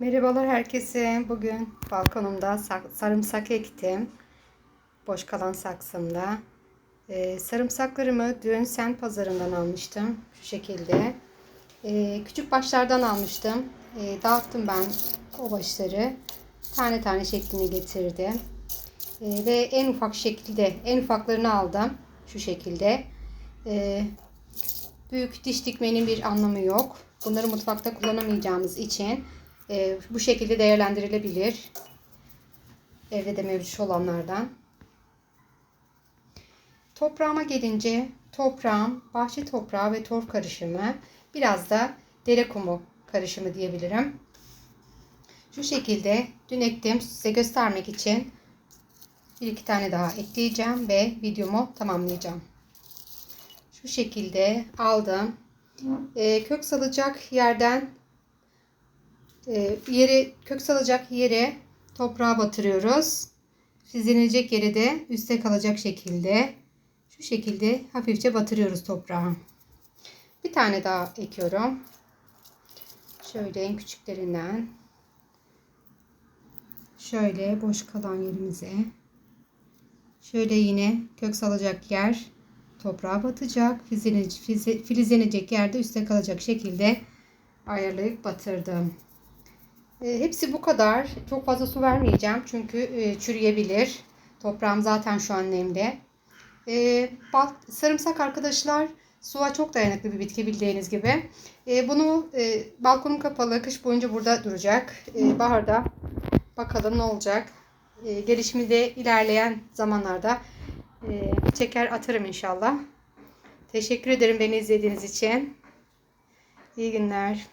Merhabalar herkese. Bugün balkonumda sa- sarımsak ektim. Boş kalan saksımda. Ee, sarımsaklarımı dün sen pazarından almıştım. Şu şekilde. Ee, küçük başlardan almıştım. Ee, dağıttım ben o başları. Tane tane şeklini getirdim. Ee, ve en ufak şekilde, en ufaklarını aldım. Şu şekilde. Ee, büyük diş dikmenin bir anlamı yok. Bunları mutfakta kullanamayacağımız için e, bu şekilde değerlendirilebilir. Evde de mevcut olanlardan. Toprağıma gelince toprağım bahçe toprağı ve torf karışımı biraz da dere kumu karışımı diyebilirim. Şu şekilde dün ektim size göstermek için bir iki tane daha ekleyeceğim ve videomu tamamlayacağım. Şu şekilde aldım. Ee, kök salacak yerden e, yeri kök salacak yere toprağa batırıyoruz. Fizilenecek yere de üstte kalacak şekilde şu şekilde hafifçe batırıyoruz toprağa. Bir tane daha ekiyorum. Şöyle en küçüklerinden şöyle boş kalan yerimize şöyle yine kök salacak yer toprağa batacak. Filizlenecek, filizlenecek yerde üstte kalacak şekilde ayarlayıp batırdım. E, hepsi bu kadar. Çok fazla su vermeyeceğim çünkü e, çürüyebilir. Toprağım zaten şu an nemli. E, sarımsak arkadaşlar suya çok dayanıklı bir bitki bildiğiniz gibi. Bunu balkonum kapalı. Kış boyunca burada duracak. Baharda bakalım ne olacak. Gelişimi de ilerleyen zamanlarda çeker atarım inşallah. Teşekkür ederim beni izlediğiniz için. İyi günler.